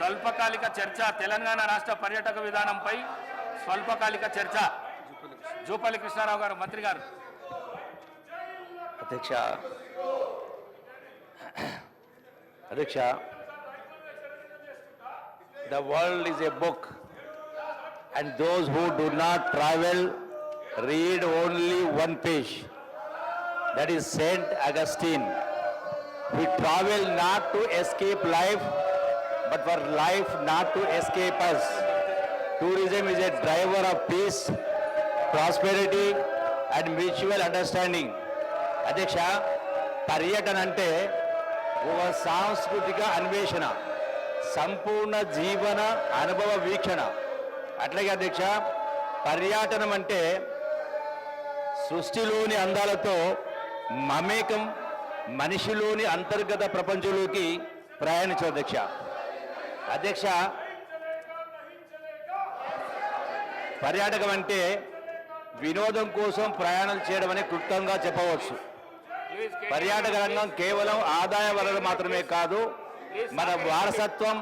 స్వల్పకాలిక చర్చ తెలంగాణ రాష్ట్ర పర్యాటక విధానంపై స్వల్పకాలిక చర్చ. జూపల్లి కృష్ణారావు గారు మంత్రి గారు. అధ్యక్ష. అధ్యక్ష. The world is a book and those who do not travel read only one page that is Saint Augustine We travel not to escape life, but for life not to escape us. Tourism is a driver of peace, prosperity, and mutual understanding. అధ్యక్ష పర్యటన అంటే ఒక సాంస్కృతిక అన్వేషణ సంపూర్ణ జీవన అనుభవ వీక్షణ అట్లాగే అధ్యక్ష పర్యాటనం అంటే సృష్టిలోని అందాలతో మమేకం మనిషిలోని అంతర్గత ప్రపంచంలోకి ప్రయాణించు అధ్యక్ష అధ్యక్ష పర్యాటకం అంటే వినోదం కోసం ప్రయాణం చేయడం అనే క్లుప్తంగా చెప్పవచ్చు. పర్యాటక రంగం కేవలం ఆదాయ వనరు మాత్రమే కాదు మన వారసత్వం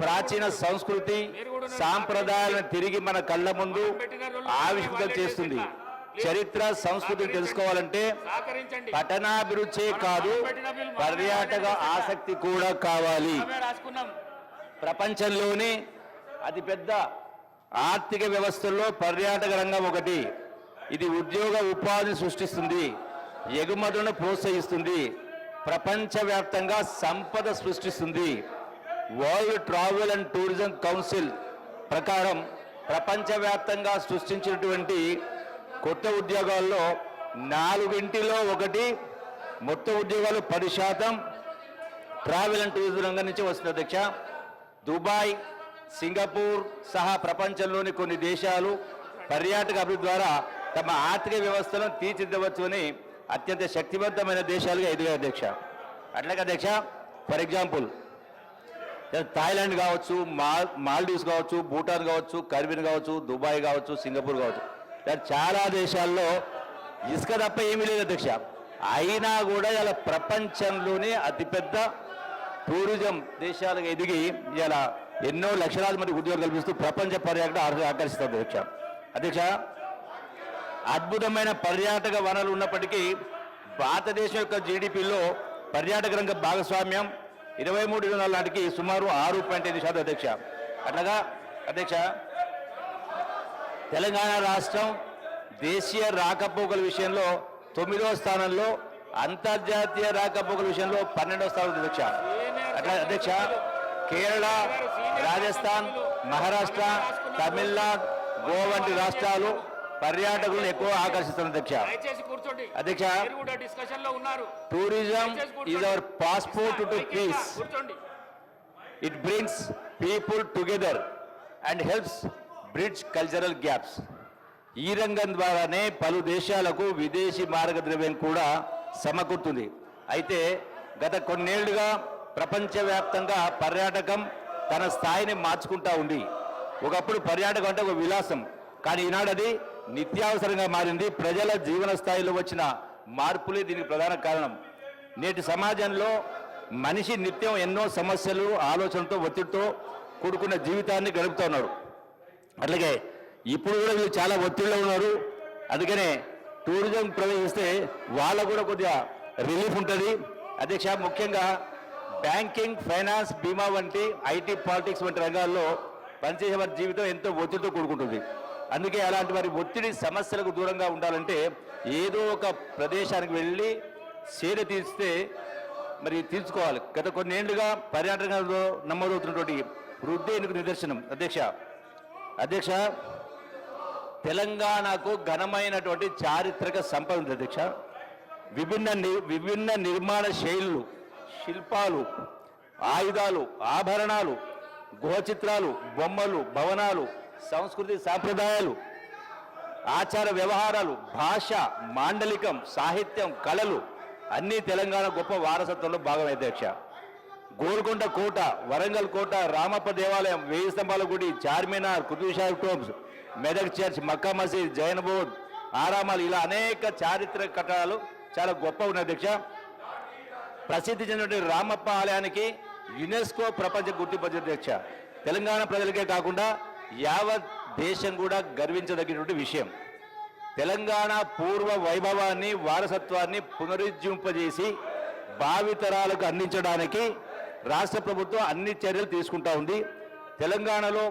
ప్రాచీన సంస్కృతి సాంప్రదాయాలను తిరిగి మన కళ్ళ ముందు ఆవిష్కృతం చేస్తుంది. చరిత్ర సంస్కృతిని తెలుసుకోవాలంటే పట్టణాభిరుచే కాదు పర్యాటక ఆసక్తి కూడా కావాలి. ప్రపంచంలోనే అతిపెద్ద ఆర్థిక వ్యవస్థల్లో పర్యాటక రంగం ఒకటి. ఇది ఉద్యోగ ఉపాధిని సృష్టిస్తుంది ఎగుమతులను ప్రోత్సహిస్తుంది ప్రపంచవ్యాప్తంగా సంపద సృష్టిస్తుంది. World Travel and Tourism Council ప్రకారం ప్రపంచవ్యాప్తంగా సృష్టించినటువంటి కొత్త ఉద్యోగాల్లో నాలుగింటిలో ఒకటి మొత్తం ఉద్యోగాలు పది శాతం. ట్రావెల్ అండ్ టూరిజం రంగం నుంచి వస్తుంది అధ్యక్ష. దుబాయ్ సింగపూర్ సహా ప్రపంచంలోని కొన్ని దేశాలు పర్యాటక అభివృద్ధి ద్వారా తమ ఆర్థిక వ్యవస్థను తీర్చిదిద్దవచ్చుని అత్యంత శక్తివంతమైన దేశాలుగా ఎదిగాయి అధ్యక్ష. అట్లాగే అధ్యక్ష ఫర్ ఎగ్జాంపుల్ థాయిలాండ్ కావచ్చు మాల్ మాల్డీవ్స్ కావచ్చు భూటాన్ కావచ్చు కర్బిన్ కావచ్చు దుబాయ్ కావచ్చు సింగపూర్ కావచ్చు. చాలా దేశాల్లో ఇసుక తప్ప ఏమీ లేదు అధ్యక్ష. అయినా కూడా ఇలా ప్రపంచంలోనే అతిపెద్ద టూరిజం దేశాలకు ఎదిగి ఇలా ఎన్నో లక్షలాది మంది ఉద్యోగాలు కల్పిస్తూ ప్రపంచ పర్యాటక ఆకర్- ఆకర్షిస్తుంది అధ్యక్ష. అధ్యక్ష అద్భుతమైన పర్యాటక వనరులు ఉన్నప్పటికీ భారతదేశం యొక్క జీడిపిలో పర్యాటక రంగ భాగస్వామ్యం ఇరవై మూడు ఇరవై నాలుగు నాటికి సుమారు ఆరు పాయింట్ ఐదు శాతం అధ్యక్ష. అట్లాగా అధ్యక్ష తెలంగాణ రాష్ట్రం దేశీయ రాకపోకల విషయంలో తొమ్మిదవ స్థానంలో అంతర్జాతీయ రాకపోకల విషయంలో పన్నెండవ స్థానంలో అధ్యక్ష. అట్లా అధ్యక్ష కేరళ రాజస్థాన్ మహారాష్ట్ర తమిళనాడు గోవా వంటి రాష్ట్రాలు పర్యాటకులను ఎక్కువ ఆకర్షిస్తున్న అధ్యక్ష. అధ్యక్ష tourism. Is our passport to peace it brings people together and helps bridge cultural gaps ఈ రంగం ద్వారానే పలు దేశాలకు విదేశీ మార్గద్రవ్యం కూడా సమకూరుతుంది. అయితే గత కొన్నేళ్ళుగా ప్రపంచవ్యాప్తంగా పర్యాటకం తన స్థాయిని మార్చుకుంటా ఉంది. ఒకప్పుడు పర్యాటకం అంటే ఒక విలాసం. కానీ ఈనాడు అది నిత్యావసరంగా మారింది. ప్రజల జీవన స్థాయిలో వచ్చిన మార్పులే దీనికి ప్రధాన కారణం. నేటి సమాజంలో మనిషి నిత్యం ఎన్నో సమస్యలు ఆలోచనతో ఒత్తిడితో కూడుకున్న జీవితాన్ని గడుపుతూ ఉన్నారు. అట్లాగే ఇప్పుడు కూడా వీళ్ళు చాలా ఒత్తిడిలో ఉన్నారు. అందుకనే టూరిజం ప్రవేశిస్తే వాళ్ళకు కూడా కొద్దిగా రిలీఫ్ ఉంటుంది. అధ్యక్ష ముఖ్యంగా బ్యాంకింగ్ ఫైనాన్స్ బీమా వంటి ఐటీ పాలిటిక్స్ వంటి రంగాల్లో పనిచేసే వారి జీవితం ఎంతో ఒత్తిడితో కూడుకుంటుంది. అందుకే అలాంటి వారి ఒత్తిడి సమస్యలకు దూరంగా ఉండాలంటే ఏదో ఒక ప్రదేశానికి వెళ్ళి సేద తీస్తే మరి తీర్చుకోవాలి. గత కొన్నేళ్ళుగా పర్యాటకంలో నమోదవుతున్నటువంటి వృద్ధి ఎందుకు నిదర్శనం. అధ్యక్ష అధ్యక్ష తెలంగాణకు ఘనమైనటువంటి చారిత్రక సంపద ఉంది అధ్యక్ష. విభిన్న విభిన్న నిర్మాణ శైలులు శిల్పాలు ఆయుధాలు ఆభరణాలు గుహచిత్రాలు బొమ్మలు భవనాలు సంస్కృతి సాంప్రదాయాలు ఆచార వ్యవహారాలు భాష మాండలికం సాహిత్యం కళలు అన్నీ తెలంగాణ గొప్ప వారసత్వంలో భాగం అధ్యక్ష. గోల్కొండ కోట వరంగల్ కోట రామప్ప దేవాలయం వేయి స్తంభాల గుడి చార్మినార్ కుతుబ్షా టోమ్స్ మెదక్ చర్చ్ మక్కా మసీద్ జైన్ బోధ్ ఆరామాలు ఇలా అనేక చారిత్రక కట్టడాలు చాలా గొప్ప ఉన్నాయి అధ్యక్ష ప్రసిద్ధి చెందినటువంటి రామప్ప ఆలయానికి యునెస్కో ప్రపంచ గుర్తింపు అధ్యక్ష తెలంగాణ ప్రజలకే కాకుండా యావత్ దేశం కూడా గర్వించదగినటువంటి విషయం. తెలంగాణ పూర్వ వైభవాన్ని వారసత్వాన్ని పునరుజ్జింపజేసి భావితరాలకు అందించడానికి రాష్ట్ర ప్రభుత్వం అన్ని చర్యలు తీసుకుంటా ఉంది. తెలంగాణలో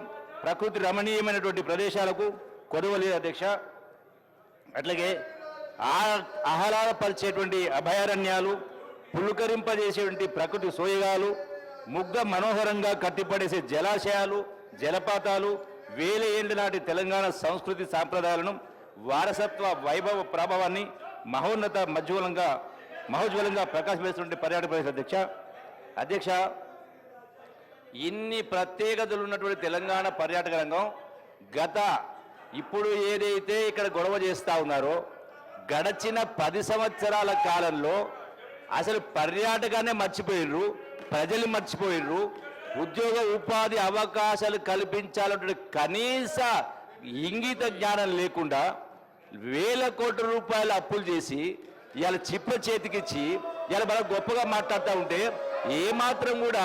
ప్రకృతి రమణీయమైనటువంటి ప్రదేశాలకు కొదవలి అధ్యక్ష. అట్లాగే ఆహ్లాదపరిచేటువంటి అభయారణ్యాలు పులుకరింపజేసేటువంటి ప్రకృతి సోయగాలు ముగ్ధ మనోహరంగా కట్టిపడేసే జలాశయాలు జలపాతాలు వేల ఏళ్ళ నాటి తెలంగాణ సంస్కృతి సాంప్రదాయాలను వారసత్వ వైభవ ప్రభావాన్ని మహోన్నత మజ్వలంగా మహోజ్వలంగా ప్రకాశిస్తున్నటువంటి పర్యాటక ప్రదేశ అధ్యక్ష. అధ్యక్ష ఇన్ని ప్రత్యేకతలు ఉన్నటువంటి తెలంగాణ పర్యాటక రంగం గత ఇప్పుడు ఏదైతే ఇక్కడ గొడవ చేస్తూ ఉన్నారో గడచిన పది సంవత్సరాల కాలంలో అసలు పర్యాటకాన్ని మర్చిపోయినరు ప్రజలు మర్చిపోయినరు ఉద్యోగ ఉపాధి అవకాశాలు కల్పించాలంటే కనీస ఇంగిత జ్ఞానం లేకుండా వేల కోట్ల రూపాయల అప్పులు చేసి ఇవాళ చిప్ప చేతికిచ్చి ఇవాళ బాగా గొప్పగా మాట్లాడుతూ ఉంటే ఏమాత్రం కూడా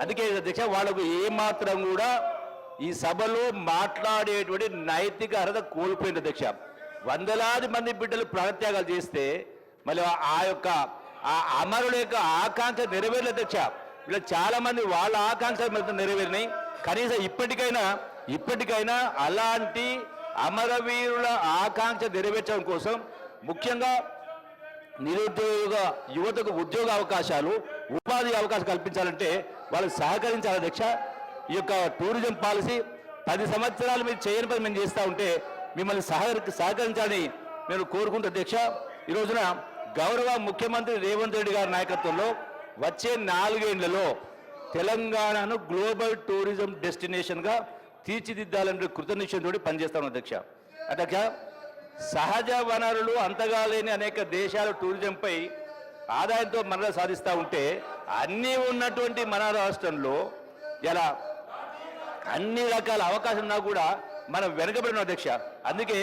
అందుకే అధ్యక్ష వాళ్ళకు ఏమాత్రం కూడా ఈ సభలో మాట్లాడేటువంటి నైతిక అర్హత కోల్పోయింది అధ్యక్ష. వందలాది మంది బిడ్డలు ప్రాణత్యాగాలు చేస్తే మళ్ళీ ఆ యొక్క ఆ అమరుల యొక్క ఆకాంక్ష నెరవేరలేదు అధ్యక్ష. ఇలా చాలా మంది వాళ్ళ ఆకాంక్షలు నెరవేరినాయి. కనీసం ఇప్పటికైనా ఇప్పటికైనా అలాంటి అమరవీరుల ఆకాంక్ష నెరవేర్చడం కోసం ముఖ్యంగా నిరుద్యోగ యువతకు ఉద్యోగ అవకాశాలు ఉపాధి అవకాశం కల్పించాలంటే వాళ్ళు సహకరించాలి అధ్యక్ష ఈ యొక్క టూరిజం పాలసీ పది సంవత్సరాలు మీరు చేయని పని మేము చేస్తూ ఉంటే మిమ్మల్ని సహకరి సహకరించాలని నేను కోరుకుంటూ అధ్యక్ష ఈ రోజున గౌరవ ముఖ్యమంత్రి రేవంత్ రెడ్డి గారి నాయకత్వంలో వచ్చే నాలుగేళ్ళలో తెలంగాణను గ్లోబల్ టూరిజం డెస్టినేషన్గా తీర్చిదిద్దాలంటే కృతనిశ్చయంతో పనిచేస్తాను అధ్యక్ష అధ్యక్ష సహజ వనరులు అంతగా లేని అనేక దేశాలు టూరిజంపై ఆదాయంతో మరణ సాధిస్తూ ఉంటే అన్నీ ఉన్నటువంటి మన రాష్ట్రంలో ఎలా అన్ని రకాల అవకాశం ఉన్నా కూడా మనం వెనుకబడిన అధ్యక్ష. అందుకే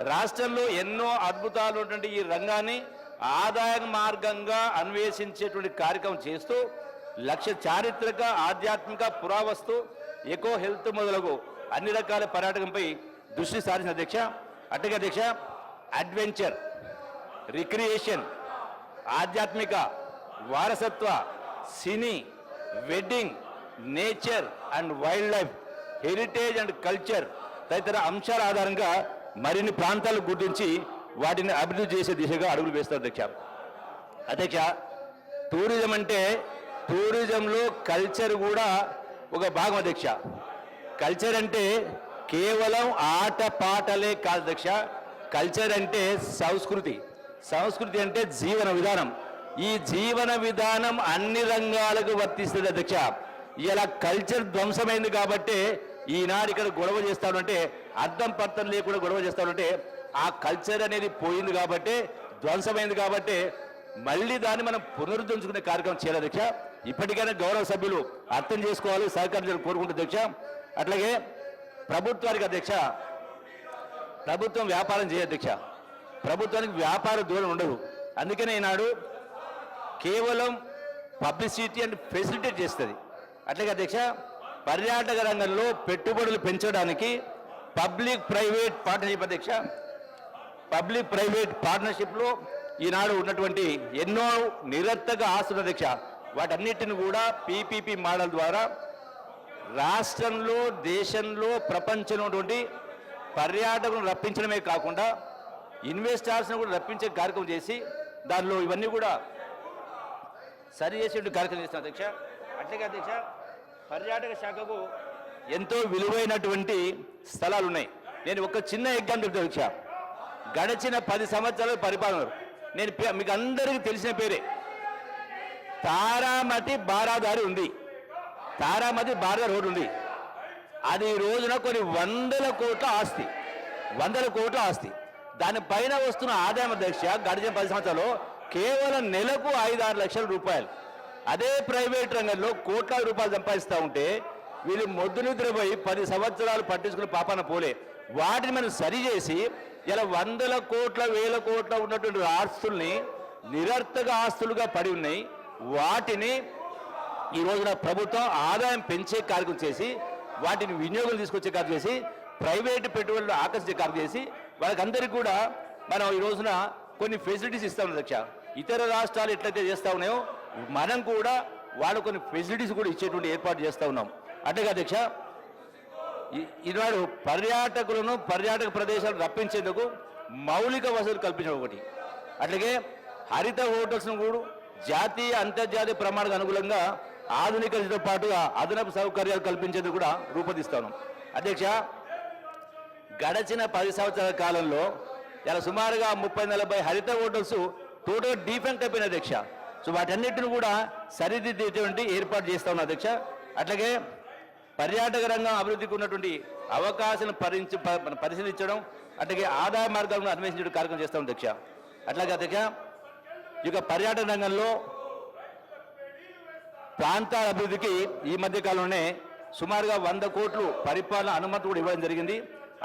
రాష్ట్రంలో ఎన్నో అద్భుతాలు ఉన్నటువంటి ఈ రంగాన్ని ఆదాయ మార్గంగా అన్వేషించేటువంటి కార్యక్రమం చేస్తూ లక్ష చారిత్రక ఆధ్యాత్మిక పురావస్తు ఎకో హెల్త్ మొదలగు అన్ని రకాల పర్యాటకంపై దృష్టి సారించిన అధ్యక్ష. అట్టగా అధ్యక్ష అడ్వెంచర్ రిక్రియేషన్ ఆధ్యాత్మిక వారసత్వ cine wedding nature and wildlife heritage and culture తదితర అంశాల ఆధారంగా మరిన్ని ప్రాంతాలు గుర్తించి వాటిని అభివృద్ధి చేసే దిశగా అడుగులు వేస్తారు అధ్యక్ష. అధ్యక్ష టూరిజం అంటే టూరిజంలో కల్చర్ కూడా ఒక భాగం అధ్యక్ష. కల్చర్ అంటే కేవలం ఆట పాటలే కాదు అధ్యక్ష. కల్చర్ అంటే సంస్కృతి. సంస్కృతి అంటే జీవన విధానం. ఈ జీవన విధానం అన్ని రంగాలకు వర్తిస్తుంది అధ్యక్ష. ఇలా కల్చర్ ధ్వంసమైంది కాబట్టి ఈనాడు ఇక్కడ గొడవ చేస్తాడంటే అర్థం పర్థం లేకుండా గొడవ చేస్తాడంటే ఆ కల్చర్ అనేది పోయింది కాబట్టి ధ్వంసమైంది కాబట్టి మళ్ళీ దాన్ని మనం పునరుద్ధరించుకునే కార్యక్రమం చేయాలి అధ్యక్ష. ఇప్పటికైనా గౌరవ సభ్యులు అర్థం చేసుకోవాలి సహకరించాలని కోరుకుంటుంది అధ్యక్ష. అట్లాగే ప్రభుత్వానికి అధ్యక్ష ప్రభుత్వం వ్యాపారం చేయ అధ్యక్ష. ప్రభుత్వానికి వ్యాపార దూరం ఉండదు. అందుకనే ఈనాడు కేవలం పబ్లిసిటీ అండ్ ఫెసిలిటేట్ చేస్తుంది. అట్లాగే అధ్యక్ష పర్యాటక రంగంలో పెట్టుబడులు పెంచడానికి పబ్లిక్ ప్రైవేట్ పార్ట్నర్షిప్ అధ్యక్ష పబ్లిక్ ప్రైవేట్ పార్ట్నర్షిప్లో ఈనాడు ఉన్నటువంటి ఎన్నో నిరర్థక ఆస్తుల అధ్యక్ష వాటన్నిటిని కూడా పీపీపీ మోడల్ ద్వారా రాష్ట్రంలో దేశంలో ప్రపంచంలో ఉన్నటువంటి పర్యాటకులను రప్పించడమే కాకుండా ఇన్వెస్టర్స్ని కూడా రప్పించే కార్యక్రమం చేసి దానిలో ఇవన్నీ కూడా సరి చేసేట్టు కార్యక్రమం చేస్తున్న అధ్యక్ష. అట్లాగే అధ్యక్ష పర్యాటక శాఖకు ఎంతో విలువైనటువంటి స్థలాలు ఉన్నాయి నేను ఒక చిన్న ఎగ్జాంపుల్ చెప్తాను అధ్యక్ష. గడిచిన పది సంవత్సరాల పరిపాలన నేను పే- మీకు అందరికీ తెలిసిన పేరే. తారామతి బారాదారి ఉంది. తారామతి బారాదారి రోడ్డు ఉంది. అది రోజున కొన్ని వందల కోట్ల ఆస్తి. వందల కోట్ల ఆస్తి. దానిపైన వస్తున్న ఆదాయం అధ్యక్ష గడిచిన పది సంవత్సరాలు కేవలం నెలకు ఐదు ఆరు లక్షల రూపాయలు. అదే ప్రైవేట్ రంగంలో కోట్లాది రూపాయలు సంపాదిస్తూ ఉంటే వీళ్ళు మొద్దు నిద్రపోయి పది సంవత్సరాలు పట్టించుకుని పాపాన పోలే. వాటిని మనం సరిచేసి ఇలా వందల కోట్ల వేల కోట్ల ఉన్నటువంటి ఆస్తుల్ని నిరర్థక ఆస్తులుగా పడి ఉన్నాయి. వాటిని ఈ రోజున ప్రభుత్వం ఆదాయం పెంచే కార్యక్రమం చేసి వాటిని వినియోగం తీసుకొచ్చే కార్యం చేసి ప్రైవేటు పెట్టుబడులు ఆకర్షించే కార్యం చేసి వాళ్ళకందరికీ కూడా మనం ఈ రోజున కొన్ని ఫెసిలిటీస్ ఇస్తాం అధ్యక్ష. ఇతర రాష్ట్రాలు ఎట్లయితే చేస్తా ఉన్నాయో మనం కూడా వాళ్ళు కొన్ని ఫెసిలిటీస్ కూడా ఇచ్చేటువంటి ఏర్పాటు చేస్తూ ఉన్నాం. అంటే అధ్యక్ష ఈ- ఈనాడు పర్యాటకులను పర్యాటక ప్రదేశాలు రప్పించేందుకు మౌలిక వసతులు కల్పించడం ఒకటి. అట్లాగే హరిత హోటల్స్ను కూడా జాతీయ అంతర్జాతీయ ప్రమాణాలకు అనుగుణంగా ఆధునికతతో పాటుగా అదనపు సౌకర్యాలు కల్పించేందుకు కూడా రూపొందిస్తాను అధ్యక్ష గడచిన పది సంవత్సరాల కాలంలో ఇలా సుమారుగా ముప్పై నలభై హరిత హోటల్స్ టోటల్ డిఫెక్ట్ అయిపోయిన అధ్యక్ష. సో వాటన్నిటిని కూడా సరిదిద్దేటువంటి ఏర్పాటు చేస్తా ఉన్న అధ్యక్ష. అట్లాగే పర్యాటక రంగం అభివృద్ధికి ఉన్నటువంటి అవకాశాలను పరించి పరిశీలించడం అట్లాగే ఆదాయ మార్గాలను అన్వేషించడం కార్యక్రమం చేస్తాం అధ్యక్ష. అట్లాగే అధ్యక్ష ఈ యొక్క పర్యాటక రంగంలో ప్రాంతాల అభివృద్ధికి ఈ మధ్య కాలంలోనే సుమారుగా వంద కోట్లు పరిపాలన అనుమతి కూడా ఇవ్వడం జరిగింది.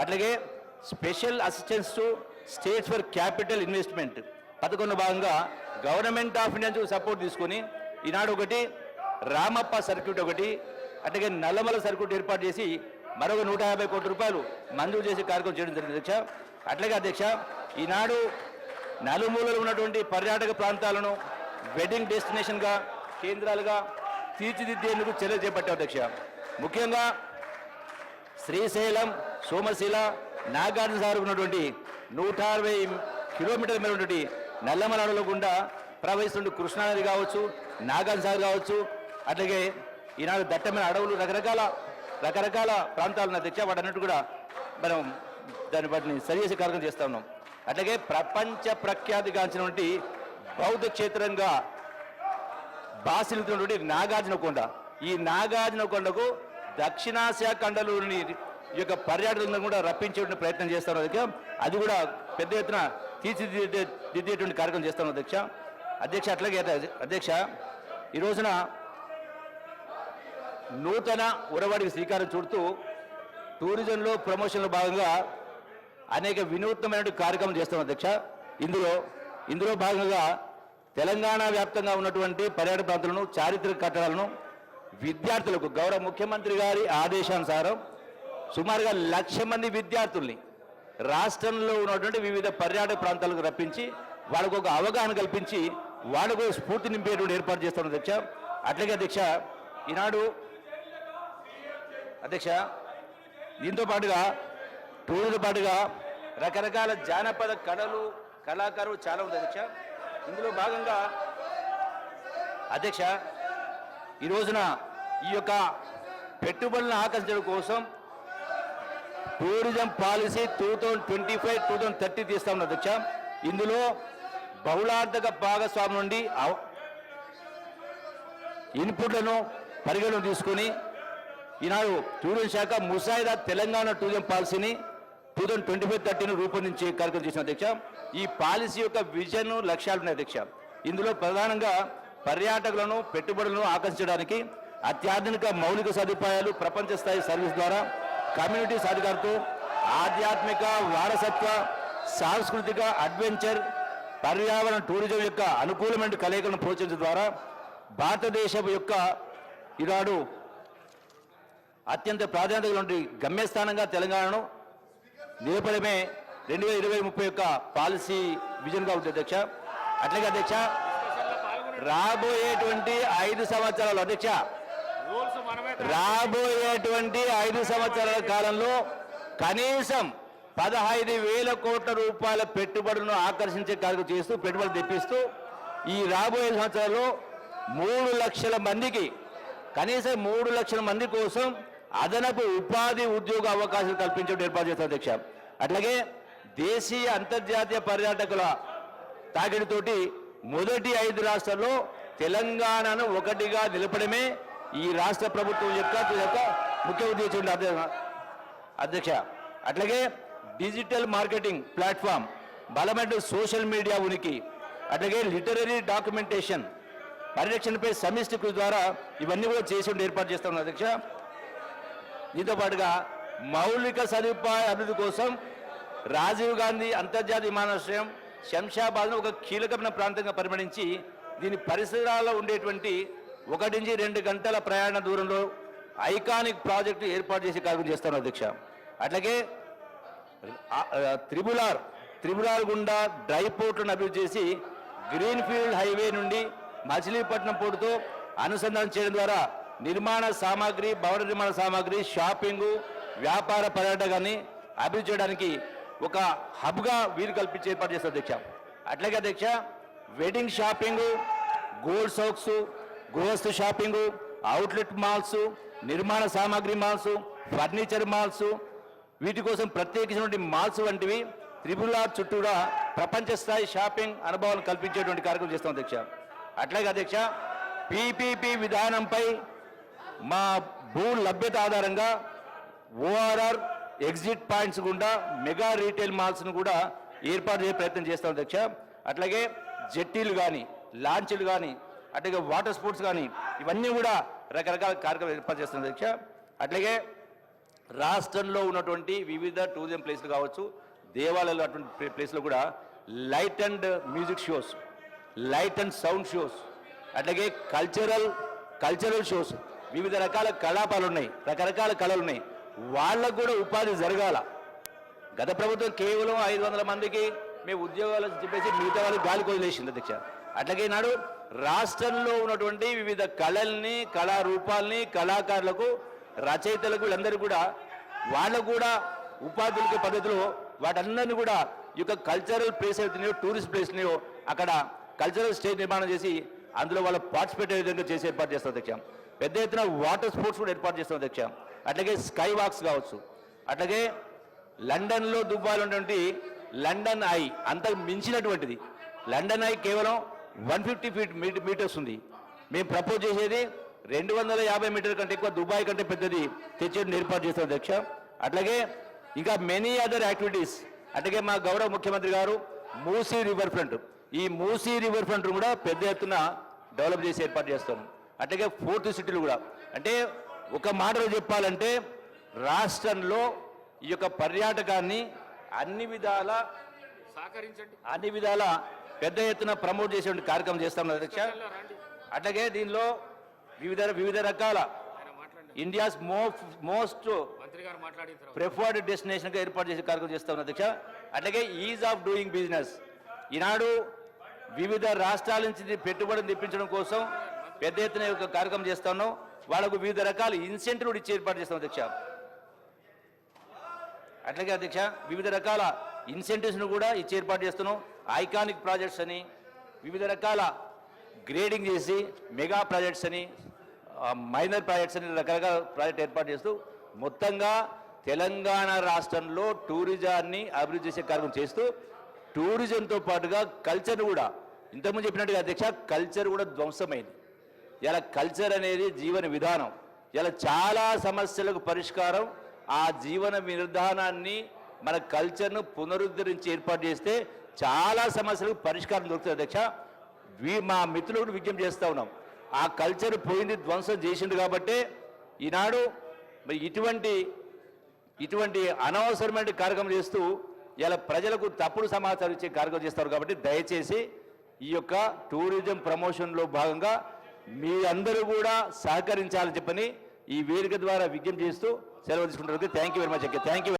అట్లాగే special assistance to states for capital investment. పథకంలో భాగంగా గవర్నమెంట్ ఆఫ్ ఇండియా నుంచి సపోర్ట్ తీసుకొని ఈనాడు ఒకటి రామప్ప సర్క్యూట్ ఒకటి అట్లాగే నల్లమల సర్క్యూట్ ఏర్పాటు చేసి మరొక నూట యాభై కోట్ల రూపాయలు మంజూరు చేసి కార్యక్రమం చేయడం జరిగింది అధ్యక్ష. అట్లాగే అధ్యక్ష ఈనాడు నలుమూలలు ఉన్నటువంటి పర్యాటక ప్రాంతాలను వెడ్డింగ్ డెస్టినేషన్గా కేంద్రాలుగా తీర్చిదిద్దేందుకు చర్యలు చేపట్టాం అధ్యక్ష. ముఖ్యంగా శ్రీశైలం సోమశిల నాగార్జున సార్ ఉన్నటువంటి నూట అరవై కిలోమీటర్ల మేర ఉన్నటువంటి నల్లమల అడవుల గుండా ప్రవహిస్తుండే కృష్ణానది కావచ్చు నాగార్జున సాగర్ కావచ్చు అట్లాగే ఈనాడు దట్టమైన అడవులు రకరకాల రకరకాల ప్రాంతాలు ఉన్న తెచ్చా కూడా మనం దాన్ని వాటిని సరిచేసే కార్యక్రమం చేస్తా ఉన్నాం. అట్లాగే ప్రపంచ ప్రఖ్యాతిగాంచినటువంటి బౌద్ధ క్షేత్రంగా బాసిల్తున్నటువంటి నాగార్జున కొండ. ఈ నాగార్జున కొండకు దక్షిణాసియా ఖండలోని ఈ యొక్క పర్యాటకులను కూడా రప్పించేటువంటి ప్రయత్నం చేస్తారు అది కూడా పెద్ద ఎత్తున తీర్చిదిద్దే దిద్దేటువంటి కార్యక్రమం చేస్తాను అధ్యక్ష. అధ్యక్ష అట్లాగే అధ్యక్ష ఈ రోజున నూతన ఉరవాడికి శ్రీకారం చుడుతూ టూరిజంలో ప్రమోషన్లో భాగంగా అనేక వినూత్నమైన కార్యక్రమం చేస్తాం అధ్యక్ష. ఇందులో ఇందులో భాగంగా తెలంగాణ వ్యాప్తంగా ఉన్నటువంటి పర్యాటక ప్రాంతాలను చారిత్రక కట్టడాలను విద్యార్థులకు గౌరవ ముఖ్యమంత్రి గారి ఆదేశానుసారం సుమారుగా లక్ష మంది విద్యార్థుల్ని రాష్ట్రంలో ఉన్నటువంటి వివిధ పర్యాటక ప్రాంతాలకు రప్పించి వాళ్ళకు ఒక అవగాహన కల్పించి వాళ్ళకు స్ఫూర్తి నింపేటువంటి ఏర్పాటు చేస్తాం అధ్యక్ష. అట్లాగే అధ్యక్ష ఈనాడు అధ్యక్ష దీంతో పాటుగా టూరిజంతో పాటుగా రకరకాల జానపద కళలు కళాకారులు చాలా ఉంది అధ్యక్ష. ఇందులో భాగంగా అధ్యక్ష ఈ రోజున ఈ యొక్క పెట్టుబడులను ఆకర్షించడం కోసం tourism policy two thousand twenty five two thousand thirty తీస్తాం అధ్యక్ష. ఇందులో బహుళార్థక భాగస్వామి నుండి అవ- ఇన్పుట్లను పరిగణలో తీసుకొని ఈనాడు టూరిజం శాఖ ముసాయిదా తెలంగాణ టూరిజం పాలసీని టూ థౌజండ్ ట్వంటీ ఫైవ్ థర్టీని రూపొందించే కార్యక్రమం చేసిన అధ్యక్ష. ఈ పాలసీ యొక్క విజన్ లక్ష్యాలు ఉన్నాయి అధ్యక్ష. ఇందులో ప్రధానంగా పర్యాటకులను పెట్టుబడులను ఆకర్షించడానికి అత్యాధునిక మౌలిక సదుపాయాలు ప్రపంచ స్థాయి సర్వీస్ ద్వారా కమ్యూనిటీ సాధికారతో ఆధ్యాత్మిక వారసత్వ సాంస్కృతిక అడ్వెంచర్ పర్యావరణ టూరిజం యొక్క అనుకూలమైన కలయికలను ప్రోత్సహించడం ద్వారా భారతదేశం యొక్క ఈనాడు అత్యంత ప్రాధాన్యత ఉన్నటువంటి గమ్యస్థానంగా తెలంగాణను నిలపడమే రెండు వేల ఇరవై ముప్పై యొక్క పాలసీ విజన్గా ఉంది అధ్యక్ష. అట్లాగే అధ్యక్ష రాబోయేటువంటి ఐదు సంవత్సరాలు అధ్యక్ష రాబోయేటువంటి ఐదు సంవత్సరాల కాలంలో కనీసం పదహైదు వేల కోట్ల రూపాయల పెట్టుబడులను ఆకర్షించే కార్యక్రమం చేస్తూ పెట్టుబడులు తెప్పిస్తూ ఈ రాబోయే సంవత్సరాల్లో మూడు లక్షల మందికి కనీసం మూడు లక్షల మంది కోసం అదనపు ఉపాధి ఉద్యోగ అవకాశాలు కల్పించడం ఏర్పాటు చేస్తారు అధ్యక్ష. అట్లాగే దేశీయ అంతర్జాతీయ పర్యాటకుల తాకిడితోటి మొదటి ఐదు రాష్ట్రాల్లో తెలంగాణను ఒకటిగా నిలపడమే ఈ రాష్ట్ర ప్రభుత్వం యొక్క యొక్క ముఖ్య ఉద్దేశం అధ్యక్ష అట్లాగే డిజిటల్ మార్కెటింగ్ ప్లాట్ఫామ్ బలమైన సోషల్ మీడియా ఉనికి అట్లాగే లిటరరీ డాక్యుమెంటేషన్ పరిరక్షణపై సమిష్టి కృషి ద్వారా ఇవన్నీ కూడా చేసి ఏర్పాటు చేస్తాం అధ్యక్ష. దీంతో పాటుగా మౌలిక సదుపాయ అభివృద్ధి కోసం రాజీవ్ గాంధీ అంతర్జాతీయ విమానాశ్రయం శంషాబాద్ను ఒక కీలకమైన ప్రాంతంగా పరిగణించి దీని పరిసరాల్లో ఉండేటువంటి ఒకటి నుంచి రెండు గంటల ప్రయాణ దూరంలో ఐకానిక్ ప్రాజెక్టు ఏర్పాటు చేసి కార్యక్రమం చేస్తాను అధ్యక్ష. అట్లాగే త్రిబులార్ త్రిబులార్ గుండా డ్రై పోర్ట్లను అభివృద్ధి చేసి గ్రీన్ ఫీల్డ్ హైవే నుండి మచిలీపట్నం పోర్టుతో అనుసంధానం చేయడం ద్వారా నిర్మాణ సామాగ్రి భవన నిర్మాణ సామాగ్రి షాపింగ్ వ్యాపార పర్యాటకాన్ని అభివృద్ధి చేయడానికి ఒక హబ్గా వీలు కల్పించి ఏర్పాటు చేస్తారు అధ్యక్ష. అట్లాగే అధ్యక్ష వెడ్డింగ్ షాపింగ్ గోల్డ్ సౌక్స్ గృహస్థు షాపింగ్ అవుట్లెట్ మాల్స్ నిర్మాణ సామాగ్రి మాల్స్ ఫర్నిచర్ మాల్స్ వీటి కోసం ప్రత్యేకించినటువంటి మాల్స్ వంటివి త్రిపుల చుట్టూరా ప్రపంచ స్థాయి షాపింగ్ అనుభవాలు కల్పించేటువంటి కార్యక్రమం చేస్తాం అధ్యక్ష. అట్లాగే అధ్యక్ష పీపీపీ విధానంపై మా భూ లభ్యత ఆధారంగా ఓఆర్ఆర్ ఎగ్జిట్ పాయింట్స్ గుండా మెగా రీటైల్ మాల్స్ను కూడా ఏర్పాటు చేసే ప్రయత్నం చేస్తాం అధ్యక్ష. అట్లాగే జెట్టీలు కానీ లాంచ్లు కానీ అట్లాగే వాటర్ స్పోర్ట్స్ కానీ ఇవన్నీ కూడా రకరకాల కార్యక్రమాలు ఏర్పాటు చేస్తాం అధ్యక్ష. అట్లాగే రాష్ట్రంలో ఉన్నటువంటి వివిధ టూరిజం ప్లేస్లు కావచ్చు దేవాలయాలు అటువంటి ప్లేస్లో కూడా light and music shows light and sound shows అట్లాగే కల్చరల్ కల్చరల్ షోస్ వివిధ రకాల కళాపాలు ఉన్నాయి రకరకాల కళలు ఉన్నాయి. వాళ్ళకు కూడా ఉపాధి జరగాల. గత ప్రభుత్వం కేవలం ఐదు వందల మందికి మేము ఉద్యోగాలు చెప్పేసి మిగతా వాళ్ళకి గాలి వదిలేసింది అధ్యక్ష. అట్లాగే నాడు రాష్ట్రంలో ఉన్నటువంటి వివిధ కళల్ని కళారూపాల్ని కళాకారులకు రచయితలకు వీళ్ళందరూ కూడా వాళ్ళకు కూడా ఉపాధులకి పద్ధతిలో వాటన్నిటిని కూడా ఈ యొక్క కల్చరల్ ప్లేస్ అవుతున్నాయో టూరిస్ట్ ప్లేస్ని అక్కడ కల్చరల్ స్టేజ్ నిర్మాణం చేసి అందులో వాళ్ళ పార్టిసిపేట్ అయ్యే విధంగా చేసి ఏర్పాటు చేస్తాం అధ్యక్ష. పెద్ద ఎత్తున వాటర్ స్పోర్ట్స్ కూడా ఏర్పాటు చేస్తాం అధ్యక్ష. అట్లాగే స్కై వాక్స్ కావచ్చు. అట్లాగే లండన్లో దుబాయ్లో ఉన్నటువంటి లండన్ ఐ అంతకు మించినటువంటిది. లండన్ ఐ కేవలం వన్ ఫిఫ్టీ ఫీట్ మీటర్స్ ఉంది. మేము ప్రపోజ్ చేసేది రెండు వందల యాభై మీటర్ కంటే ఎక్కువ దుబాయ్ కంటే పెద్దది తెచ్చేది ఏర్పాటు చేస్తాం అధ్యక్ష. అట్లాగే ఇంకా మెనీ అదర్ యాక్టివిటీస్ అట్లాగే మా గౌరవ ముఖ్యమంత్రి గారు మూసీ రివర్ ఫ్రంట్ ఈ మూసీ రివర్ ఫ్రంట్ కూడా పెద్ద ఎత్తున డెవలప్ చేసి ఏర్పాటు చేస్తాం. అట్లాగే ఫోర్త్ సిటీలు కూడా. అంటే ఒక మాటలో చెప్పాలంటే రాష్ట్రంలో ఈ యొక్క పర్యాటకాన్ని అన్ని విధాల సహకరించండి. అన్ని విధాల పెద్ద ఎత్తున ప్రమోట్ చేసే కార్యక్రమం చేస్తాం అధ్యక్ష. అట్లాగే దీనిలో వివిధ వివిధ రకాల ఇండియాస్ మో మోస్ట్ మంత్రి ప్రిఫర్డ్ డెస్టినేషన్గా ఏర్పాటు చేసే కార్యక్రమం చేస్తాం అధ్యక్ష. అట్లాగే ఈజ్ ఆఫ్ డూయింగ్ బిజినెస్. ఈనాడు వివిధ రాష్ట్రాల నుంచి పెట్టుబడులు తెప్పించడం కోసం పెద్ద ఎత్తున యొక్క కార్యక్రమం చేస్తా ఉన్నాం. వాళ్ళకు వివిధ రకాల ఇన్సెంటివ్ ఇచ్చి ఏర్పాటు చేస్తాం అధ్యక్ష. అట్లాగే అధ్యక్ష వివిధ రకాల ఇన్సెంటివ్స్ను కూడా ఇచ్చి ఏర్పాటు చేస్తున్నాం. ఐకానిక్ ప్రాజెక్ట్స్ అని వివిధ రకాల గ్రేడింగ్ చేసి మెగా ప్రాజెక్ట్స్ అని మైనర్ ప్రాజెక్ట్స్ అని రకరకాల ప్రాజెక్ట్ ఏర్పాటు చేస్తూ మొత్తంగా తెలంగాణ రాష్ట్రంలో టూరిజాన్ని అభివృద్ధి చేసే కార్యక్రమం చేస్తూ టూరిజంతో పాటుగా కల్చర్ కూడా ఇంతకుముందు చెప్పినట్టుగా అధ్యక్ష కల్చర్ కూడా ధ్వంసమైంది. ఇలా కల్చర్ అనేది జీవన విధానం. ఇలా చాలా సమస్యలకు పరిష్కారం ఆ జీవన విధానాన్ని మన కల్చర్ను పునరుద్ధరించి ఏర్పాటు చేస్తే చాలా సమస్యలకు పరిష్కారం దొరుకుతుంది అధ్యక్ష. మా మిత్రులకు విజ్ఞప్తి చేస్తూ ఉన్నాం. ఆ కల్చర్ పోయింది ధ్వంసం చేసిండు కాబట్టి ఈనాడు మరి ఇటువంటి ఇటువంటి అనవసరమైన కార్యక్రమం చేస్తూ ఇలా ప్రజలకు తప్పుడు సమాచారం ఇచ్చే కార్యక్రమం చేస్తారు కాబట్టి దయచేసి ఈ యొక్క టూరిజం ప్రమోషన్లో భాగంగా మీ అందరూ కూడా సహకరించాలని చెప్పని ఈ వేదిక ద్వారా విజ్ఞప్తి చేస్తూ సెలవు తీసుకుంటారు thank you very much thank you